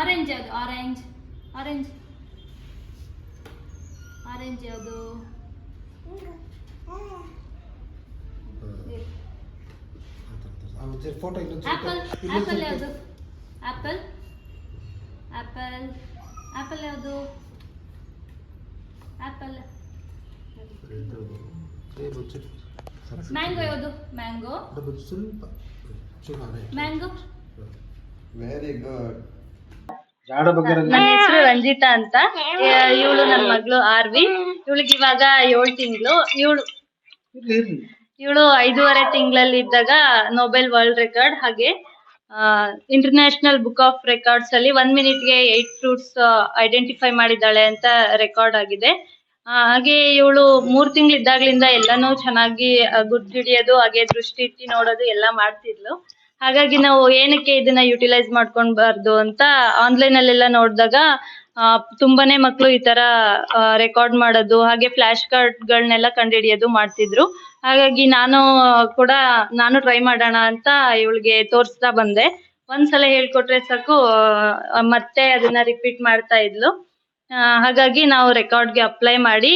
Orange ಯಾವುದು orange orange orange ಯಾವುದು? Photo apple apple ಯಾವುದು? ಆಪಲ್ ಆಪಲ್ ಆಪಲ್ ಯಾವುದು? ಆಪಲ್ ಮ್ಯಾಂಗೋ ಯಾವುದು? ಮ್ಯಾಂಗೋ ಸ್ವಲ್ಪ. ಮ್ಯಾಂಗೋ ವೆರಿ ಗುಡ್ ನನ್ನ ಹೆಸರು ರಂಜಿತಾ ಅಂತ. ಇವಳು ನನ್ನ ಮಗಳು ಆರ್ವಿ. ಇವಳಿಗೆ ಇವಾಗ ಏಳ್ ತಿಂಗಳು. ಇವಳು ಇವಳು ಐದೂವರೆ ತಿಂಗಳಲ್ಲಿ ಇದ್ದಾಗ ನೊಬೆಲ್ ವರ್ಲ್ಡ್ ರೆಕಾರ್ಡ್ ಹಾಗೆ ಇಂಟರ್ನ್ಯಾಷನಲ್ ಬುಕ್ ಆಫ್ ರೆಕಾರ್ಡ್ಸ್ ಅಲ್ಲಿ ಒನ್ ಮಿನಿಟ್ಗೆ ಏಟ್ ಫ್ರೂಟ್ಸ್ ಐಡೆಂಟಿಫೈ ಮಾಡಿದ್ದಾಳೆ ಅಂತ ರೆಕಾರ್ಡ್ ಆಗಿದೆ. ಹಾಗೆ ಇವಳು ಮೂರ್ ತಿಂಗಳಿದ್ದಾಗ್ಲಿಂದ ಎಲ್ಲಾನು ಚೆನ್ನಾಗಿ ಗುರ್ತಿಡಿಯೋದು ಹಿಡಿಯೋದು ಹಾಗೆ ದೃಷ್ಟಿ ಇಟ್ಟು ನೋಡೋದು ಎಲ್ಲ ಮಾಡ್ತಿದ್ಲು. ಹಾಗಾಗಿ ನಾವು ಏನಕ್ಕೆ ಇದನ್ನ ಯುಟಿಲೈಸ್ ಮಾಡ್ಕೊಂಡ್ಬಾರ್ದು ಅಂತ ಆನ್ಲೈನ್ ಅಲ್ಲೆಲ್ಲ ನೋಡಿದಾಗ ತುಂಬಾನೇ ಮಕ್ಕಳು ಈ ತರ ರೆಕಾರ್ಡ್ ಮಾಡೋದು, ಹಾಗೆ ಫ್ಲಾಶ್ ಕಾರ್ಡ್ ಗಳನ್ನೆಲ್ಲ ಕಂಡುಹಿಡಿಯೋದು ಮಾಡ್ತಿದ್ರು. ಹಾಗಾಗಿ ನಾನು ಕೂಡ, ನಾನು ಟ್ರೈ ಮಾಡೋಣ ಅಂತ ಇವಳಿಗೆ ತೋರಿಸ್ತಾ ಬಂದೆ. ಒಂದ್ಸಲ ಹೇಳ್ಕೊಟ್ರೆ ಸಾಕು ಮತ್ತೆ ಅದನ್ನ ರಿಪೀಟ್ ಮಾಡ್ತಾ ಇದ್ಲು. ಹಾಗಾಗಿ ನಾವು ರೆಕಾರ್ಡ್ಗೆ ಅಪ್ಲೈ ಮಾಡಿ,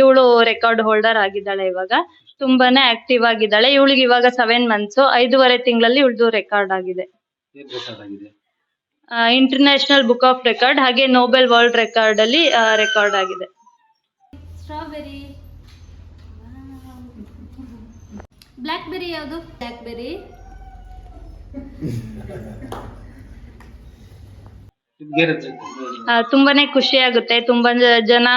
ಇವಳು ರೆಕಾರ್ಡ್ ಹೋಲ್ಡರ್ ಆಗಿದ್ದಾಳೆ ಇವಾಗ. ತುಂಬಾನೇ ಆಕ್ಟಿವ್ ಆಗಿದ್ದಾಳೆ. ಇವಳಿಗೆ ಇವಾಗ ಸೆವೆನ್ ಮಂತ್ಸ್ ಐದೂವರೆ ತಿಂಗಳಲ್ಲಿ ಇವಳದು ರೆಕಾರ್ಡ್ ಆಗಿದೆ. ಇಂಟರ್ನ್ಯಾಷನಲ್ ಬುಕ್ ಆಫ್ ರೆಕಾರ್ಡ್ ಹಾಗೆ ನೋಬೆಲ್ ವರ್ಲ್ಡ್ ರೆಕಾರ್ಡ್ ಅಲ್ಲಿ ರೆಕಾರ್ಡ್ ಆಗಿದೆ. ಸ್ಟ್ರಾಬೆರಿ ಬ್ಲ್ಯಾಕ್ಬೆರಿ ಯಾವುದು? ಬ್ಲಾಕ್ ಬೆರಿ ತುಂಬಾನೇ ಖುಷಿ ಆಗುತ್ತೆ. ತುಂಬಾ ಜನ ಜನ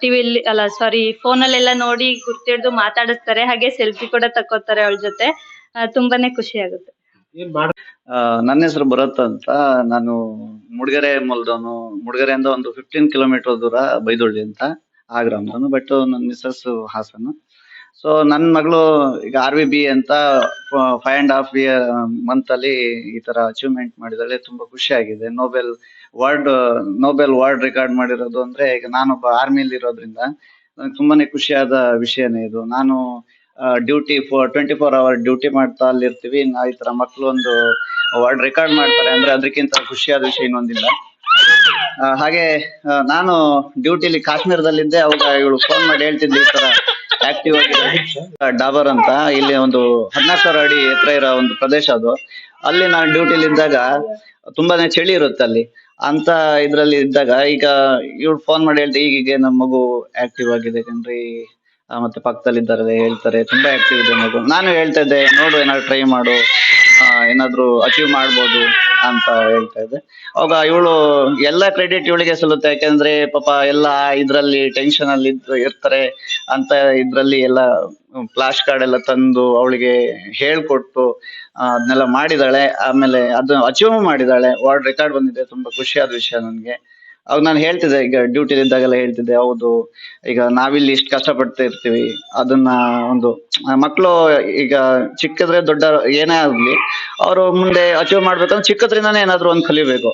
ಟಿವಿಲಿ ಅಲ್ಲ ಸಾರಿ ಫೋನಲ್ಲೆಲ್ಲ ನೋಡಿ ಗುರ್ತಿಡ್ದು ಮಾತಾಡಿಸ್ತಾರೆ. ಹಾಗೆ ಸೆಲ್ಫಿ ಕೂಡ ತಕ್ಕೋತಾರೆ ಅವಳ ಜೊತೆ. ತುಂಬಾನೇ ಖುಷಿ ಆಗುತ್ತೆ. ಆ, ನನ್ನ ಹೆಸರು ಭರತ್ ಅಂತ. ನಾನು ಮುಡ್ಗೆರೆ ಮೂಲದವನು. ಮುಡ್ಗೆರೆಯಿಂದ ಒಂದು ಫಿಫ್ಟೀನ್ ಕಿಲೋಮೀಟರ್ ದೂರ ಬೈದೊಳ್ಳಿ ಅಂತ ಆ ಗ್ರಾಮದವನು. ಬಟ್ ನನ್ನ ಮಿಸ್ಸಸ್ ಹಾಸನ್. ಸೊ ನನ್ನ ಮಗಳು ಈಗ ಆರ್ ವಿ ಬಿ ಅಂತ five and half year month ಅಲ್ಲಿ ಈ ತರ ಅಚೀವ್ಮೆಂಟ್ ಮಾಡಿದಾಳೆ. ತುಂಬಾ ಖುಷಿ ಆಗಿದೆ. Nobel world Nobel world record ಮಾಡಿರೋದು ಅಂದ್ರೆ ಈಗ ನಾನೊಬ್ಬ ಆರ್ಮಿಲಿ ಇರೋದ್ರಿಂದ ನನಗೆ ತುಂಬಾನೇ ಖುಷಿಯಾದ ವಿಷಯನೇ ಇದು. ನಾನು duty four twenty four hour duty ಮಾಡ್ತಾ ಅಲ್ಲಿರ್ತೀವಿ. ನಾ ಈ ತರ ಮಕ್ಕಳು ಒಂದು ವರ್ಲ್ಡ್ ರೆಕಾರ್ಡ್ ಮಾಡ್ತಾರೆ ಅಂದ್ರೆ ಅದಕ್ಕಿಂತ ಖುಷಿಯಾದ ವಿಷಯ ಇನ್ನೊಂದಿಲ್ಲ. ಹಾಗೆ ನಾನು ಡ್ಯೂಟಿಲಿ ಕಾಶ್ಮೀರದಲ್ಲಿದ್ದೆ. ಅವಾಗ ಇವಳು ಫೋನ್ ಮಾಡಿ ಹೇಳ್ತಿದ್ದೆ ಈ ತರ ಆಕ್ಟಿವ್ ಆಗಿ ಡಾಬರ್ ಅಂತ. ಇಲ್ಲಿ ಒಂದು ಹದಿನಾಲ್ಕು ಸಾವಿರ ಅಡಿ ಎತ್ತರ ಇರೋ ಒಂದು ಪ್ರದೇಶ ಅದು. ಅಲ್ಲಿ ನಾನು ಡ್ಯೂಟಿಲಿ ಇದ್ದಾಗ ತುಂಬಾನೇ ಚಳಿ ಇರುತ್ತೆ ಅಲ್ಲಿ. ಅಂತ ಇದ್ರಲ್ಲಿ ಇದ್ದಾಗ ಈಗ ಇವ್ರು ಫೋನ್ ಮಾಡಿ ಹೇಳ್ತಿ ಈಗೀಗ ನಮ್ಮ ಮಗು ಆಕ್ಟಿವ್ ಆಗಿದೆ ಕಣ್ರಿ. ಮತ್ತೆ ಪಕ್ಕದಲ್ಲಿ ಇದ್ದಾರೆ ಹೇಳ್ತಾರೆ, ತುಂಬಾ ಆಕ್ಟಿವ್ ಇದೆ ಮಗು. ನಾನು ಹೇಳ್ತಾ ಇದ್ದೆ, ನೋಡು, ಏನಾದ್ರು ಟ್ರೈ ಮಾಡು. ಏನಾದ್ರು ಅಚೀವ್ ಮಾಡ್ಬೋದು ಅಂತ ಹೇಳ್ತಾ ಇದ್ದೆ. ಅವಾಗ ಇವಳು ಎಲ್ಲ ಕ್ರೆಡಿಟ್ ಇವಳಿಗೆ ಸಲ್ಲುತ್ತೆ. ಯಾಕಂದ್ರೆ ಪಾಪ ಎಲ್ಲ ಇದ್ರಲ್ಲಿ ಟೆನ್ಷನ್ ಅಲ್ಲಿ ಇರ್ತಾರೆ ಅಂತ ಇದ್ರಲ್ಲಿ ಎಲ್ಲ ಫ್ಲಾಶ್ ಕಾರ್ಡ್ ಎಲ್ಲ ತಂದು ಅವಳಿಗೆ ಹೇಳ್ಕೊಟ್ಟು ಅದನ್ನೆಲ್ಲ ಮಾಡಿದಾಳೆ. ಆಮೇಲೆ ಅದನ್ನ ಅಚೀವ್ ಮಾಡಿದಾಳೆ. ವರ್ಲ್ಡ್ ರೆಕಾರ್ಡ್ ಬಂದಿದೆ. ತುಂಬಾ ಖುಷಿಯಾದ ವಿಷಯ ನನ್ಗೆ. ಅವಾಗ ನಾನು ಹೇಳ್ತಿದ್ದೆ, ಈಗ ಡ್ಯೂಟಿ ಇದ್ದಾಗೆಲ್ಲ ಹೇಳ್ತಿದ್ದೆ, ಹೌದು, ಈಗ ನಾವಿಲ್ಲಿ ಇಷ್ಟು ಕಷ್ಟಪಡ್ತಾ ಇರ್ತೀವಿ, ಅದನ್ನ ಒಂದು ಮಕ್ಕಳು ಈಗ ಚಿಕ್ಕದ್ರೆ ದೊಡ್ಡ ಏನೇ ಆಗ್ಲಿ, ಅವರು ಮುಂದೆ ಅಚೀವ್ ಮಾಡ್ಬೇಕಂದ್ರೆ ಚಿಕ್ಕದ್ರಿಂದಾನೇ ಏನಾದ್ರು ಒಂದು ಕಲಿಬೇಕು.